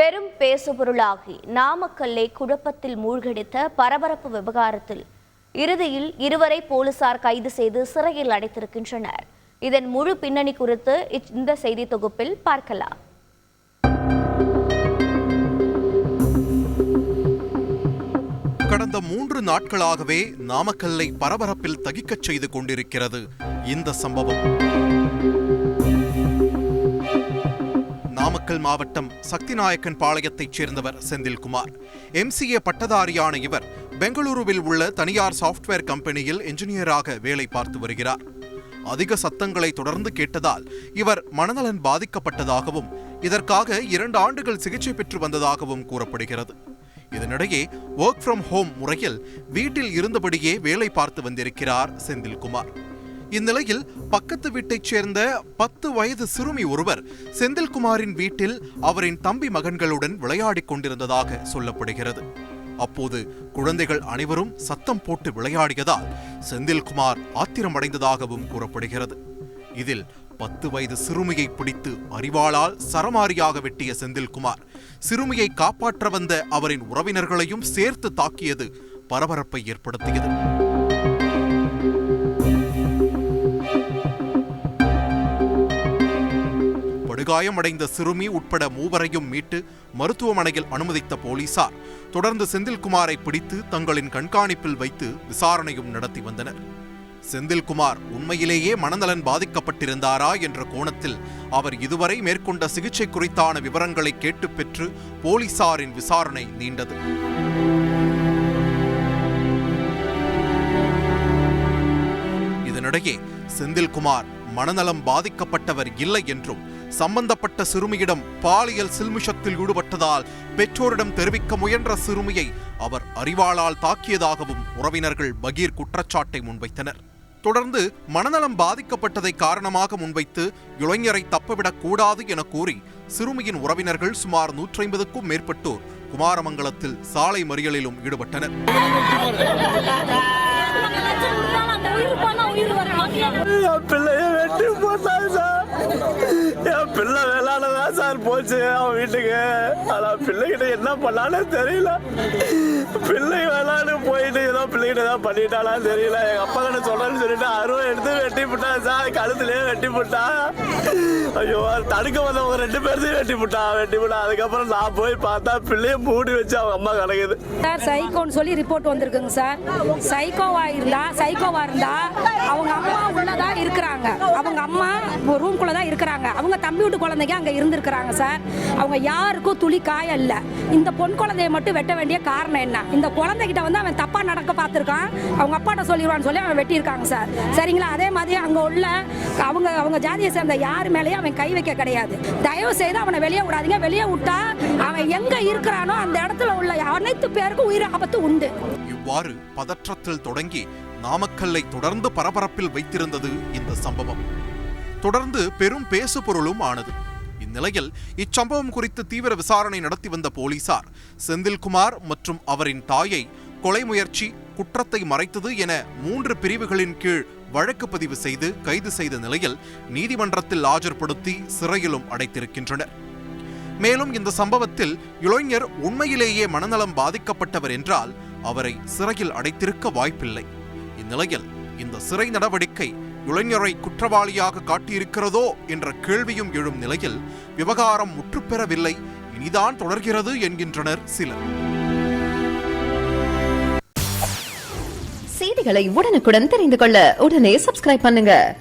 பெரும் பேசுபொருளாகி நாமக்கல்லை குழப்பத்தில் மூழ்கடித்த பரபரப்பு விவகாரத்தில் இறுதியில் இருவரை போலீசார் கைது செய்து சிறையில் அடைத்திருக்கின்றனர். இதன் முழு பின்னணி குறித்து இந்த செய்தி தொகுப்பில் பார்க்கலாம். கடந்த மூன்று நாட்களாகவே நாமக்கல்லை பரபரப்பில் தகிக்கச் செய்து கொண்டிருக்கிறது இந்த சம்பவம். நாமக்கல் மாவட்டம் சக்திநாயக்கன் பாளையத்தைச் சேர்ந்தவர் செந்தில்குமார். எம்சிஏ பட்டதாரியான இவர் பெங்களூருவில் உள்ள தனியார் சாஃப்ட்வேர் கம்பெனியில் என்ஜினியராக வேலை பார்த்து வருகிறார். அதிக சத்தங்களை தொடர்ந்து கேட்டதால் இவர் மனநலன் பாதிக்கப்பட்டதாகவும் இதற்காக இரண்டு ஆண்டுகள் சிகிச்சை பெற்று வந்ததாகவும் கூறப்படுகிறது. இதனிடையே ஒர்க் ஃப்ரம் ஹோம் முறையில் வீட்டில் இருந்தபடியே வேலை பார்த்து வந்திருக்கிறார் செந்தில்குமார். இந்நிலையில் பக்கத்து வீட்டைச் சேர்ந்த பத்து வயது சிறுமி ஒருவர் செந்தில்குமாரின் வீட்டில் அவரின் தம்பி மகன்களுடன் விளையாடிக் கொண்டிருந்ததாக சொல்லப்படுகிறது. அப்போது குழந்தைகள் அனைவரும் சத்தம் போட்டு விளையாடியதால் செந்தில்குமார் ஆத்திரமடைந்ததாகவும் கூறப்படுகிறது. இதில் பத்து வயது சிறுமியை பிடித்து அறிவாளால் சரமாரியாக வெட்டிய செந்தில்குமார் சிறுமியை காப்பாற்ற வந்த அவரின் உறவினர்களையும் சேர்த்து தாக்கியது பரபரப்பை ஏற்படுத்தியது. காயமடைந்த சிறுமி உட்பட மூவரையும் மீட்டு மருத்துவமனையில் அனுமதித்த போலீசார். தொடர்ந்து செந்தில்குமாரை பிடித்து தங்களின் கண்காணிப்பில் வைத்து விசாரணையும் நடத்தி வந்தனர். செந்தில்குமார் உண்மையிலேயே மனநலன் பாதிக்கப்பட்டிருந்தாரா என்ற கோணத்தில் அவர் இதுவரை மேற்கொண்ட சிகிச்சை குறித்தான விவரங்களை கேட்டு பெற்று போலீசாரின் விசாரணை நீண்டது. இதனிடையே செந்தில்குமார் மனநலம் பாதிக்கப்பட்டவர் இல்லை என்றும் சம்பந்தப்பட்ட சிறுமியிடம் பாலியல் சில்மிஷத்தில் ஈடுபட்டதால் பெற்றோரிடம் தெரிவிக்க முயன்ற சிறுமியை அவர் அறிவாளால் தாக்கியதாகவும் உறவினர்கள் பகீர் குற்றச்சாட்டை முன்வைத்தனர். தொடர்ந்து மனநலம் பாதிக்கப்பட்டதை காரணமாக முன்வைத்து இளைஞரை தப்பவிடக் கூடாது என கூறி சிறுமியின் உறவினர்கள் சுமார் நூற்றி ஐம்பதுக்கும் மேற்பட்டோர் குமாரமங்கலத்தில் சாலை மறியலிலும் ஈடுபட்டனர். பிள்ளை. போச்சு அவன் வீட்டுக்கு. ஆனா பிள்ளைகிட்ட என்ன பண்ணாலும் தெரியல. பிள்ளை வேணான்னு போயிட்டு ஏதோ பிள்ளைகிட்ட ஏதாவது பண்ணிட்டாளான்னு தெரியல. எங்க அப்பா கிட்ட சொல்றேன்னு சொல்லிட்டு அருவா எடுத்து வெட்டி விட்டா சார். கழுத்துலயே வெட்டி விட்டா ஐயோ தடுக்க வந்தவங்க ரெண்டு பேர்த்தையும் வெட்டி போட்டா வெட்டி போட்டா அதுக்கப்புறம் நான் போய் பார்த்தா பிள்ளைய மூடி வச்சு அவங்க அம்மா கிடக்குது சார் சைக்கோன்னு சொல்லி ரிப்போர்ட் வந்திருக்குங்க சார். சைக்கோவா இருந்தா சைக்கோவா இருந்தா அவங்க அம்மா உள்ளதான் இருக்கிறாங்க. அவங்க அம்மா ரூம்குள்ள தான் இருக்கிறாங்க. அவங்க தம்பி வீட்டு குழந்தைங்க அங்க இருந்திருக்கிறாங்க சார். அவங்க யாருக்கும் துளி காயம் இல்ல இந்த பொன் குழந்தைய மட்டும் வெட்ட வேண்டிய காரணம் என்ன? இந்த குழந்தைகிட்ட வந்து அவன் தப்பா நடக்க பார்த்துருக்கான். அவங்க அப்பாட்ட சொல்லிடுவான்னு சொல்லி அவன் வெட்டியிருக்காங்க சார். சரிங்களா? அதே மாதிரி அங்க உள்ள அவங்க அவங்க ஜாதியை சேர்ந்த யார் மேலேயும் அவன் கை வைக்க கிடையாது. தயவு செய்து அவனை வெளியே விடாதீங்க. வெளியே விட்டா அவன் எங்க இருக்கிறானோ அந்த இடத்துல உள்ள அனைத்து பேருக்கும் உயிர் ஆபத்து உண்டு. இவ்வாறு பதற்றத்தில் தொடங்கி நாமக்கல்லை தொடர்ந்து பரபரப்பில் வைத்திருந்தது இந்த சம்பவம். தொடர்ந்து பெரும் பேசுபொருளும் ஆனது. இந்நிலையில் இச்சம்பவம் குறித்து தீவிர விசாரணை நடத்தி வந்த போலீசார் செந்தில்குமார் மற்றும் அவரின் தாயை கொலை முயற்சி குற்றத்தை மறைத்தது என மூன்று பிரிவுகளின் கீழ் வழக்கு பதிவு செய்து கைது செய்த நிலையில் நீதிமன்றத்தில் ஆஜர்படுத்தி சிறையிலும் அடைத்திருக்கின்றனர். மேலும் இந்த சம்பவத்தில் இளைஞர் உண்மையிலேயே மனநலம் பாதிக்கப்பட்டவர் என்றால் அவரை சிறையில் அடைத்திருக்க வாய்ப்பில்லை. இந்நிலையில் இந்த சிறை நடவடிக்கை இளைஞரை குற்றவாளியாக காட்டியிருக்கிறதோ என்ற கேள்வியும் எழும் நிலையில் விவகாரம் முற்றுப்பெறவில்லை. இனிதான் தொடர்கிறது என்கின்றனர் சிலர். செய்திகளை உடனுக்குடன் தெரிந்து கொள்ள உடனே சப்ஸ்கிரைப் பண்ணுங்க.